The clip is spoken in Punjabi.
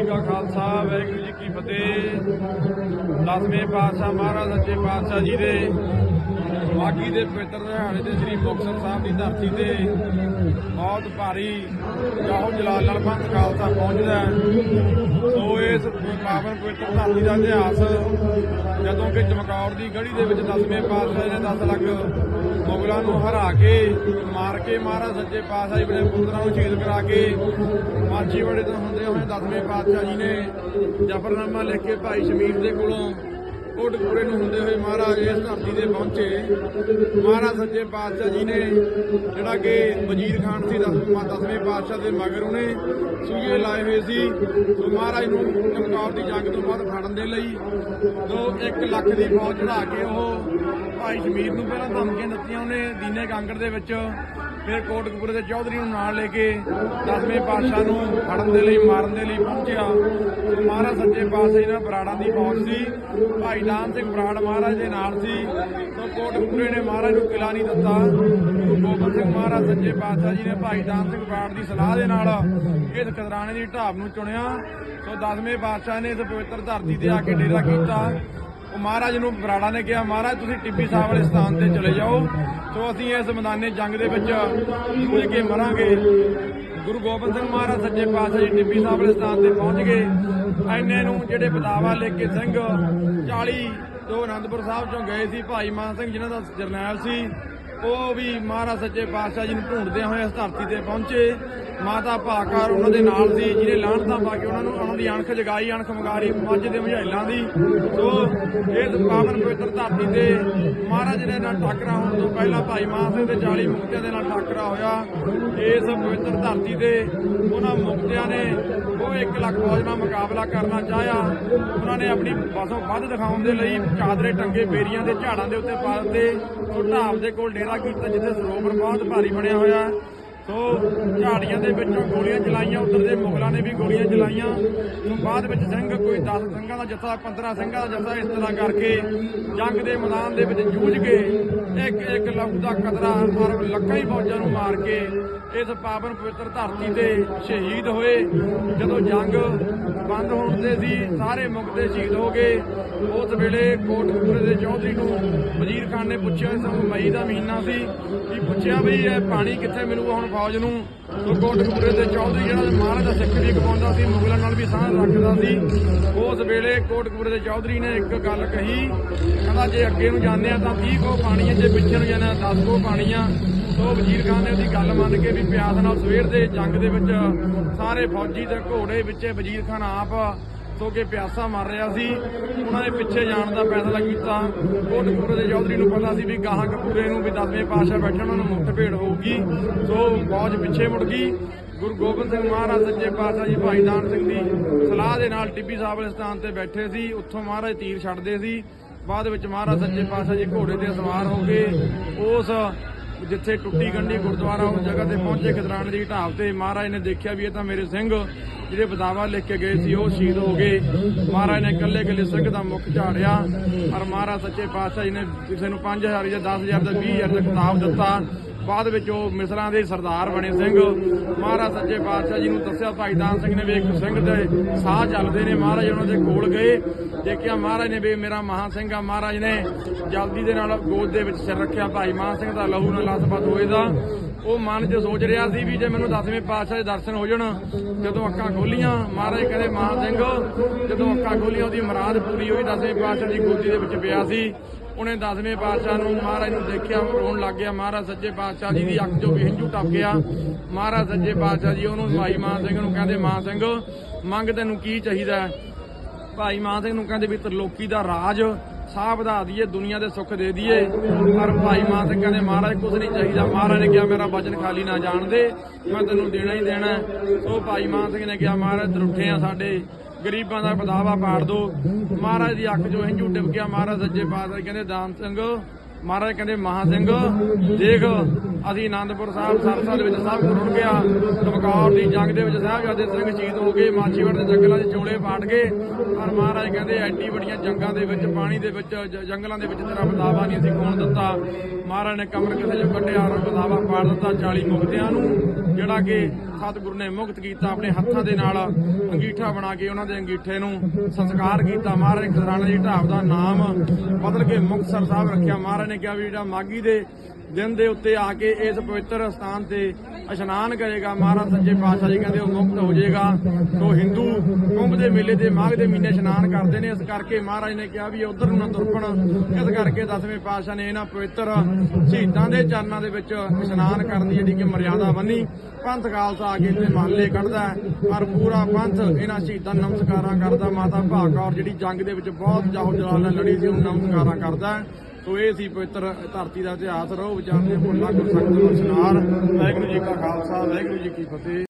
ਜੀ ਕਾ ਖਾਲਸਾ ਵਾਹਿਗੁਰੂ ਜੀ ਕੀ ਫਤਿਹ। ਦਸਵੇਂ ਪਾਤਸ਼ਾਹ ਮਹਾਰਾਜ ਸੱਚੇ ਪਾਤਸ਼ਾਹ ਜੀ ਦੇ ਮਾਗੀ ਦੇ ਪਵਿੱਤਰ ਦਿਹਾੜੇ ਤੇ ਸ੍ਰੀ ਮੁਕਤਸਰ ਸਾਹਿਬ ਦੀ ਧਰਤੀ ਤੇ ਬਹੁਤ ਭਾਰੀ ਜਾਹੋ ਜਲਾਲ ਨਾਲ ਪੰਥ ਖਾਲਸਾ ਪਹੁੰਚਦਾ ਸੋ ਇਸ ਪਾਵਨ ਪਵਿੱਤਰ ਧਰਤੀ ਦਾ ਇਤਿਹਾਸ, ਜਦੋਂ ਕਿ ਚਮਕੌਰ ਦੀ ਗੜੀ ਦੇ ਵਿੱਚ ਦਸਵੇਂ ਪਾਤਸ਼ਾਹ ਨੇ 10 ਲੱਖ ਮੁਗਲਾਂ ਨੂੰ ਹਰਾ ਕੇ, ਮਾਰ ਕੇ ਮਹਾਰਾਜ ਸੱਚੇ ਪਾਤਸ਼ਾਹ ਜੀ ਬੜੇ ਪੁੱਤਰਾਂ ਨੂੰ ਸ਼ਹੀਦ ਕਰਾ ਕੇ, ਮਾਝੀ ਬੜੇ ਤੋਂ ਹੁੰਦੇ ਹੋਏ ਦਸਵੇਂ ਪਾਤਸ਼ਾਹ ਜੀ ਨੇ ਜਫਰਨਾਮਾ ਲਿਖ ਕੇ ਭਾਈ ਸ਼ਮੀਰ ਦੇ ਕੋਲੋਂ ਕੋਟਕਪੂਰੇ ਨੂੰ ਹੁੰਦੇ ਹੋਏ ਮਹਾਰਾਜ ਇਸ ਧਰਤੀ ਤੇ ਪਹੁੰਚੇ। ਮਹਾਰਾਜ ਸੱਚੇ ਪਾਤਸ਼ਾਹ ਜੀ ਨੇ ਜਿਹੜਾ ਕਿ ਵਜ਼ੀਰ ਖਾਨ ਸੀ ਦਸਵੇਂ ਦਸਵੇਂ ਪਾਤਸ਼ਾਹ ਦੇ ਮਗਰ ਉਹਨੇ ਸੂਏ ਲਾਏ ਹੋਏ ਸੀ। ਸੋ ਮਹਾਰਾਜ ਨੂੰ ਚਮਕੌਰ ਦੀ ਜੰਗ ਤੋਂ ਬਾਅਦ ਫੜਨ ਦੇ ਲਈ ਜੋ 1 ਲੱਖ ਦੀ ਫੌਜ ਚੜਾ ਕੇ ਉਹ ਭਾਈ ਸ਼ਮੀਰ ਨੂੰ ਪਹਿਲਾਂ ਧਮਕੀਆਂ ਦਿੱਤੀਆਂ। ਉਹਨੇ ਦੀਨੇ ਕਾਂਗੜ ਦੇ ਵਿੱਚ ਫਿਰ ਕੋਟਕਪੂਰੇ ਦੇ ਚੌਧਰੀ ਨੂੰ ਨਾਲ ਲੈ ਕੇ ਦਸਵੇਂ ਪਾਤਸ਼ਾਹ ਨੂੰ ਫੜਨ ਦੇ ਲਈ, ਮਾਰਨ ਦੇ ਲਈ ਪਹੁੰਚਿਆ। ਮਹਾਰਾਜ ਸੱਚੇ ਪਾਤਸ਼ਾਹ ਜੀ ਨਾਲ ਬਰਾੜਾਂ ਦੀ ਫੌਜ ਸੀ। ਭਾਈ ਦਾਨ ਸਿੰਘ ਬਰਾੜ ਮਹਾਰਾਜ ਦੇ ਨਾਲ ਸੀ। ਤੋਂ ਕੋਟਕਪੂਰੇ ਨੇ ਮਹਾਰਾਜ ਨੂੰ ਕਿਲਾ ਨਹੀਂ ਦਿੱਤਾ। ਗੁਰੂ ਗੋਬਿੰਦ ਸਿੰਘ ਮਹਾਰਾਜ ਸੱਚੇ ਪਾਤਸ਼ਾਹ ਜੀ ਨੇ ਭਾਈ ਦਾਨ ਸਿੰਘ ਬਰਾੜ ਦੀ ਸਲਾਹ ਦੇ ਨਾਲ ਇਸ ਖਦਰਾਣੇ ਦੀ ਢਾਬ ਨੂੰ ਚੁਣਿਆ। ਸੋ ਦਸਵੇਂ ਪਾਤਸ਼ਾਹ ਨੇ ਇਸ ਪਵਿੱਤਰ ਧਰਤੀ ਤੇ ਆ ਕੇ ਡੇਰਾ ਕੀਤਾ। ਉਹ ਮਹਾਰਾਜ ਨੂੰ ਬਰਾੜਾ ਨੇ ਕਿਹਾ, ਮਹਾਰਾਜ, ਤੁਸੀਂ ਟਿੱਬੀ ਸਾਹਿਬ ਵਾਲੇ ਸਥਾਨ ਤੇ ਚਲੇ ਜਾਓ। ਸੋ ਅਸੀਂ ਇਸ ਮੈਦਾਨੇ ਜੰਗ ਦੇ ਵਿੱਚ ਜੂਝ ਕੇ ਮਰਾਂਗੇ। ਗੁਰੂ ਗੋਬਿੰਦ ਸਿੰਘ ਮਹਾਰਾਜ ਸੱਚੇ ਪਾਤਸ਼ਾਹ ਜੀ ਟਿੱਬੀ ਸਾਹਿਬ ਵਾਲੇ ਸਥਾਨ ਤੇ ਪਹੁੰਚ ਗਏ। ਐਨੇ ਨੂੰ ਜਿਹੜੇ ਬਦਾਵਾ ਲੈ ਕੇ ਸਿੰਘ 40 ਤੋਂ ਅਨੰਦਪੁਰ ਸਾਹਿਬ ਚੋਂ ਗਏ ਸੀ, ਭਾਈ ਮਾਨ ਸਿੰਘ ਜਿਨ੍ਹਾਂ ਦਾ ਜਰਨੈਲ ਸੀ, ਉਹ ਵੀ ਮਹਾਰਾਜ ਸੱਚੇ ਪਾਤਸ਼ਾਹ ਜੀ ਨੂੰ ਢੂੰਡਦੇ ਹੋਏ ਇਸ ਧਰਤੀ ਤੇ ਪਹੁੰਚੇ। ਮਾਤਾ ਭਾਕਾਰ ਉਹਨਾਂ ਦੇ ਨਾਲ ਸੀ ਜਿਹਨੇ ਲਾਹਣਤਾਂ ਪਾ ਕੇ ਉਹਨਾਂ ਨੂੰ ਉਹਨਾਂ ਦੀ ਅਣਖ ਜਗਾਈ, ਅਣਖ ਮੰਗਾਰੀ, ਮੱਝ ਦੇ ਮਝੈਲਾਂ ਦੀ। ਸੋ ਇਸ ਪਾਵਨ ਪਵਿੱਤਰ ਧਰਤੀ ਤੇ ਮਹਾਰਾਜ ਨੇ ਨਾਲ ਟਾਕਰਾ ਹੋਣ ਤੋਂ ਪਹਿਲਾਂ ਭਾਈ ਮਾਨ ਸਿੰਘ ਦੇ 40 ਮੁਕਤਿਆਂ ਦੇ ਨਾਲ ਟਾਕਰਾ ਹੋਇਆ। ਇਸ ਪਵਿੱਤਰ ਧਰਤੀ ਤੇ ਉਹਨਾਂ ਮੁਕਤਿਆਂ ਨੇ ਉਹ 1 ਲੱਖ ਫੌਜ ਨਾਲ ਮੁਕਾਬਲਾ ਕਰਨਾ ਚਾਹਿਆ। ਉਹਨਾਂ ਨੇ ਆਪਣੀ ਬਸੋਂ ਵੱਧ ਦਿਖਾਉਣ ਦੇ ਲਈ ਚਾਦਰੇ ਟੰਗੇ ਬੇਰੀਆਂ ਦੇ ਝਾੜਾਂ ਦੇ ਉੱਤੇ ਪਾ ਦਿੱਤੇ। ਸੋ ਢਾਬ ਦੇ ਕੋਲ ਡੇਰਾ ਕੀਤਾ ਜਿੱਥੇ ਸਰੋਵਰ ਬਹੁਤ ਭਾਰੀ ਬਣਿਆ ਹੋਇਆ। ਸੋ ਝਾੜੀਆਂ ਦੇ ਵਿੱਚੋਂ ਗੋਲੀਆਂ ਚਲਾਈਆਂ, ਉਧਰ ਦੇ ਮੁਗਲਾਂ ਨੇ ਵੀ ਗੋਲੀਆਂ ਚਲਾਈਆਂ। ਤੋਂ ਬਾਅਦ ਵਿੱਚ ਸਿੰਘ, ਕੋਈ 10 ਸਿੰਘਾਂ ਦਾ ਜੱਥਾ 15 ਸਿੰਘਾਂ ਦਾ ਜੱਥਾ ਇਸ ਤਰ੍ਹਾਂ ਕਰਕੇ ਜੰਗ ਦੇ ਮੈਦਾਨ ਦੇ ਵਿੱਚ ਜੂਝ ਕੇ ਇੱਕ ਇੱਕ ਲਹੂ ਦਾ ਕਤਰਾ ਔਰ ਲੱਖਾਂ ਹੀ ਫੌਜਾਂ ਨੂੰ ਮਾਰ ਕੇ ਇਸ ਪਾਵਨ ਪਵਿੱਤਰ ਧਰਤੀ ਤੇ ਸ਼ਹੀਦ ਹੋਏ। ਜਦੋਂ ਜੰਗ ਬੰਦ ਹੋਣ ਤੇ ਸੀ ਸਾਰੇ ਮੁਕਤੇ ਸ਼ਹੀਦ ਹੋ ਗਏ। ਉਸ ਵੇਲੇ ਕੋਟਕਪੂਰੇ ਦੇ ਚੌਧਰੀ ਨੂੰ ਵਜ਼ੀਰ ਖਾਨ ਨੇ ਪੁੱਛਿਆ ਸਭ ਮਈ ਦਾ ਮਹੀਨਾ ਸੀ। ਕਿ ਪੁੱਛਿਆ ਵੀ ਇਹ ਪਾਣੀ ਕਿੱਥੇ ਮਿਲੂਗਾ? ਹੁਣ ਫੌਜ ਨੂੰ ਕੋਟਕਪੂਰੇ ਦੇ ਚੌਧਰੀ ਜਿਹੜਾ ਮਹਾਰਾਜ ਸਿੱਖ ਵੀ ਕਮਾਉਂਦਾ ਸੀ, ਮੁਗਲਾਂ ਨਾਲ ਵੀ ਸਾਂਝ ਰੱਖਦਾ ਸੀ। ਉਸ ਵੇਲੇ ਕੋਟਕਪੂਰੇ ਦੇ ਚੌਧਰੀ ਨੇ ਇੱਕ ਗੱਲ ਕਹੀ, ਕਹਿੰਦਾ ਜੇ ਅੱਗੇ ਨੂੰ ਜਾਂਦੇ ਆ ਤਾਂ 30 ਕੋ ਪਾਣੀ ਹੈ ਜੇ ਪਿੱਛੇ ਨੂੰ ਜਾਂਦੇ ਆ 10 ਕੋ ਪਾਣੀ ਆ ਸੋ ਵਜ਼ੀਰ ਖਾਨ ਨੇ ਉਹਦੀ ਗੱਲ ਮੰਨ ਕੇ ਵੀ ਪਿਆਸ ਨਾਲ ਸਵੇਰ ਦੇ ਜੰਗ ਦੇ ਵਿੱਚ ਸਾਰੇ ਫੌਜੀ ਤੇ ਘੋੜੇ ਵਿੱਚੇ ਵਜ਼ੀਰ ਖਾਨ ਆਪ ਸੋ ਕੇ ਪਿਆਸਾ ਮਰ ਰਿਹਾ ਸੀ। ਉਹਨਾਂ ਨੇ ਪਿੱਛੇ ਜਾਣ ਦਾ ਫੈਸਲਾ ਕੀਤਾ। ਕੋਟਕਪੂਰੇ ਦੇ ਚੌਧਰੀ ਨੂੰ ਪਤਾ ਸੀ ਵੀ ਗਾਹਾਂ ਕਪੂਰੇ ਨੂੰ ਵੀ ਦਸਵੇਂ ਪਾਤਸ਼ਾਹ ਬੈਠੇ ਉਹਨਾਂ ਨੂੰ ਮੁਕਤ ਭੇੜ ਹੋਊਗੀ। ਸੋ ਫੌਜ ਪਿੱਛੇ ਮੁੜ ਗਈ। ਗੁਰੂ ਗੋਬਿੰਦ ਸਿੰਘ ਮਹਾਰਾਜ ਸੱਚੇ ਪਾਤਸ਼ਾਹ ਜੀ, ਭਾਈ ਦਾਨ ਸਿੰਘ ਦੀ ਸਲਾਹ ਦੇ ਨਾਲ ਟਿੱਬੀ ਸਾਹਿਬ ਦੇ ਸਥਾਨ ਤੇ ਬੈਠੇ ਸੀ। ਉੱਥੋਂ ਮਹਾਰਾਜ ਤੀਰ ਛੱਡਦੇ ਸੀ। ਬਾਅਦ ਵਿੱਚ ਮਹਾਰਾਜ ਸੱਚੇ ਪਾਤਸ਼ਾਹ ਜੀ ਘੋੜੇ ਤੇ ਸਵਾਰ ਹੋ ਕੇ ਉਸ ਜਿੱਥੇ ਟੁੱਟੀ ਗੰਢੀ ਗੁਰਦੁਆਰਾ ਉਸ ਜਗ੍ਹਾ ਤੇ ਪਹੁੰਚੇ ਖਦਰਾਣੇ ਦੀ ਢਾਬ ਤੇ। ਮਹਾਰਾਜ ਨੇ ਦੇਖਿਆ ਵੀ ਇਹ ਤਾਂ ਮੇਰੇ ਸਿੰਘ ਜਿਹੜੇ ਬਦਾਵਾ ਲਿਖ ਕੇ ਗਏ ਸੀ, ਉਹ ਸ਼ਹੀਦ ਹੋ ਗਏ। ਮਹਾਰਾਜ ਨੇ ਇਕੱਲੇ ਇਕੱਲੇ ਸਿੰਘ ਦਾ ਮੁੱਖ ਝਾੜਿਆ ਔਰ ਮਹਾਰਾਜ ਸੱਚੇ ਪਾਤਸ਼ਾਹ ਜੀ ਨੇ ਕਿਸੇ ਨੂੰ 5000 ਜਾਂ 10000 ਦਾ 20000 ਦਾ ਖਿਤਾਬ ਦਿੱਤਾ। ਬਾਅਦ ਵਿੱਚ ਉਹ ਮਿਸਰਾਂ ਦੇ ਸਰਦਾਰ ਬਣੇ ਸਿੰਘ। ਮਹਾਰਾਜ ਸੱਚੇ ਪਾਤਸ਼ਾਹ ਜੀ ਨੂੰ ਦੱਸਿਆ, ਭਾਈ ਦਾਨ ਸਿੰਘ ਨੇ ਵੀ ਇੱਕ ਸਿੰਘ ਦੇ ਸਾਹ ਚੱਲਦੇ ਨੇ, ਮਹਾਰਾਜ ਉਹਨਾਂ ਦੇ ਕੋਲ ਗਏ। ਦੇਖਿਆ ਮਹਾਰਾਜ ਨੇ ਵੀ ਮੇਰਾ ਮਹਾ ਸਿੰਘ ਆ, ਮਹਾਰਾਜ ਨੇ ਜਲਦੀ ਦੇ ਨਾਲ ਗੋਦ ਦੇ ਵਿੱਚ ਸਿਰ ਰੱਖਿਆ। ਭਾਈ ਮਾਨ ਸਿੰਘ ਦਾ ਲਹੂ ਨਾਲ ਲਸਪਤ ਹੋਏ ਦਾ। ਉਹ ਮਨ 'ਚ ਸੋਚ ਰਿਹਾ ਸੀ ਵੀ ਜੇ ਮੈਨੂੰ ਦਸਵੇਂ ਪਾਤਸ਼ਾਹ ਦੇ ਦਰਸ਼ਨ ਹੋ ਜਾਣ, ਜਦੋਂ ਅੱਖਾਂ ਖੋਲੀਆਂ, ਮਹਾਰਾਜ ਕਹਿੰਦੇ ਮਾਨ ਸਿੰਘ, ਜਦੋਂ ਅੱਖਾਂ ਖੋਲੀਆਂ, ਉਹਦੀ ਮੁਰਾਦ ਪੂਰੀ ਹੋਈ, ਦਸਵੇਂ ਪਾਤਸ਼ਾਹ ਦੀ ਗੋਦੀ ਦੇ ਵਿੱਚ ਪਿਆ ਸੀ। ਉਹਨੇ ਦਸਵੇਂ ਪਾਤਸ਼ਾਹ ਨੂੰ ਮਹਾਰਾਜ ਨੂੰ ਦੇਖਿਆ ਰੋਣ ਲੱਗ ਗਿਆ, ਮਹਾਰਾਜ, ਸੱਚੇ ਪਾਤਸ਼ਾਹ ਜੀ ਦੀ ਅੱਖ 'ਚੋਂ ਵੀ ਹੰਝੂ ਟੱਪ ਗਿਆ ਮਹਾਰਾਜ, ਸੱਚੇ ਪਾਤਸ਼ਾਹ ਜੀ, ਉਹਨੂੰ ਭਾਈ ਮਾਨ ਸਿੰਘ ਨੂੰ ਕਹਿੰਦੇ, ਮਾਨ ਸਿੰਘ, ਮੰਗ ਤੈਨੂੰ ਕੀ ਚਾਹੀਦਾ ਭਾਈ ਮਾਨ ਸਿੰਘ ਨੂੰ ਕਹਿੰਦੇ ਵੀ ਤਰਲੋਕੀ ਦਾ ਰਾਜ ਸਾਹ ਵਧਾ ਦਈਏ, ਦੁਨੀਆ ਦੇ ਸੁੱਖ ਦੇ ਦਈਏ। ਪਰ ਭਾਈ ਮਾਨ ਸਿੰਘ ਕਹਿੰਦੇ, ਮਹਾਰਾਜ ਕੁਝ ਨਹੀਂ ਚਾਹੀਦਾ। ਮਹਾਰਾਜ ਨੇ ਕਿਹਾ, ਮੇਰਾ ਵਚਨ ਖਾਲੀ ਨਾ ਜਾਣ ਦੇ। ਮੈਂ ਤੈਨੂੰ ਦੇਣਾ ਹੀ ਦੇਣਾ ਹੈ। ਸੋ ਭਾਈ ਮਾਨ ਸਿੰਘ ਨੇ ਕਿਹਾ, ਮਹਾਰਾਜ ਦਰੁੱਠੇ ਆ ਸਾਡੇ। ਗਰੀਬਾਂ ਦਾ ਬਦਾਵਾ ਪਾੜ ਦੋ। ਮਹਾਰਾਜ ਦੀ ਅੱਖ ਚੋਂ ਹੰਝੂ ਡਿੱਗ ਗਿਆ। ਮਹਾਰਾਜ ਸੱਜੇ ਪਾਤਸ਼ਾਹ ਕਹਿੰਦੇ ਦਾਨ ਸਿੰਘ। ਮਹਾਰਾਜ ਕਹਿੰਦੇ ਮਹਾ ਸਿੰਘ ਦੇਖ ਅਸੀਂ ਆਨੰਦਪੁਰ ਸਾਹਿਬ, ਸਰਸਾ ਦੇ ਵਿੱਚ ਸਭ ਕੁਝ ਰੁੜ ਗਿਆ। ਚਮਕੌਰ ਦੀ ਜੰਗ ਦੇ ਵਿੱਚ ਸਾਹਿਬਜ਼ਾਦੇ ਸਿੰਘ ਸ਼ਹੀਦ ਹੋ ਗਏ। ਮਾਛੀਵਾੜ ਦੇ ਜੰਗਲਾਂ 'ਚ ਚੋਲੇ ਪਾਟ ਗਏ। ਪਰ ਮਹਾਰਾਜ ਕਹਿੰਦੇ, ਐਡੀ ਵੱਡੀਆਂ ਜੰਗਾਂ ਦੇ ਵਿੱਚ, ਪਾਣੀ ਦੇ ਵਿੱਚ ਜੰਗਲਾਂ ਦੇ ਵਿੱਚ ਤੇਰਾ ਬਤਾਵਾ ਨਹੀਂ ਅਸੀਂ ਖੋਣ ਦਿੱਤਾ। ਮਹਾਰਾਜ ਨੇ ਕਮਰ ਕਿਸੇ ਚੋਂ ਕੱਢਿਆ ਔਰ ਬਤਾਵਾ ਪਾੜ ਦਿੱਤਾ 40 ਮੁਕਤਿਆਂ ਨੂੰ, ਜਿਹੜਾ ਕਿ ਸਤਿਗੁਰੂ ਨੇ ਮੁਕਤ ਕੀਤਾ ਆਪਣੇ ਹੱਥਾਂ ਦੇ ਨਾਲ, ਅੰਗੀਠਾ ਬਣਾ ਕੇ ਉਹਨਾਂ ਦੇ ਅੰਗੀਠੇ ਨੂੰ ਸੰਸਕਾਰ ਕੀਤਾ। ਮਹਾਰਾਜ ਨੇ ਖਜ਼ਾਨਾ ਜੀ ਢਾਬ ਦਾ ਨਾਮ ਬਦਲ ਕੇ ਮੁਕਤਸਰ ਸਾਹਿਬ ਰੱਖਿਆ। ਮਹਾਰਾਜ ਨੇ ਕਿਹਾ ਵੀ ਜਿਹੜਾ ਮਾਗੀ ਦੇ ਦਿਨ ਦੇ ਉੱਤੇ ਆ ਕੇ ਇਸ ਪਵਿੱਤਰ ਸਥਾਨ ਤੇ ਇਸ਼ਨਾਨ ਕਰੇਗਾ। ਮਹਾਰਾਜ ਸੱਚੇ ਪਾਤਸ਼ਾਹ ਜੀ ਕਹਿੰਦੇ ਉਹ ਮੁਕਤ ਹੋ ਜਾਏਗਾ। ਸੋ ਹਿੰਦੂ ਕੁੰਭ ਦੇ ਮੇਲੇ ਤੇ ਮਾਘ ਦੇ ਮਹੀਨੇ ਇਸ਼ਨਾਨ ਕਰਦੇ ਨੇ। ਇਸ ਕਰਕੇ ਮਹਾਰਾਜ ਨੇ ਕਿਹਾ ਵੀ ਉਧਰ ਨੂੰ ਨਾ ਤੁਰਪਣ। ਇਸ ਕਰਕੇ ਦਸਵੇਂ ਪਾਤਸ਼ਾਹ ਨੇ ਇਹਨਾਂ ਪਵਿੱਤਰ ਸ਼ਹੀਦਾਂ ਦੇ ਚਰਨਾਂ ਦੇ ਵਿੱਚ ਇਸ਼ਨਾਨ ਕਰਨ ਦੀ ਜਿਹੜੀ ਕਿ ਮਰਿਆਦਾ ਬੰਨੀ। ਪੰਥ ਖਾਲਸਾ ਆ ਕੇ ਇੱਥੇ ਮਹੱਲੇ ਕੱਢਦਾ ਪਰ ਪੂਰਾ ਪੰਥ ਇਹਨਾਂ ਸ਼ਹੀਦਾਂ ਨੂੰ ਨਮਸਕਾਰਾਂ ਕਰਦਾ। ਮਾਤਾ ਭਾਗੌਰ ਜਿਹੜੀ ਜੰਗ ਦੇ ਵਿੱਚ ਬਹੁਤ ਜਾਹੋ ਜਲਾਲ ਨਾਲ ਲੜੀ ਸੀ, ਉਹਨੂੰ ਨਮਸਕਾਰਾਂ ਕਰਦਾ ਸੋ ਇਹ ਸੀ ਪਵਿੱਤਰ ਧਰਤੀ ਦਾ ਇਤਿਹਾਸ, ਰਹੋ ਵਿਚਾਰਦੇ ਭੁੱਲਾ ਗੁਰ ਸੰਗਤ ਨੂੰ ਸਨਾਰ। ਵਾਹਿਗੁਰੂ ਜੀ ਕਾ ਖਾਲਸਾ, ਵਾਹਿਗੁਰੂ ਜੀ ਕੀ ਫਤਿਹ।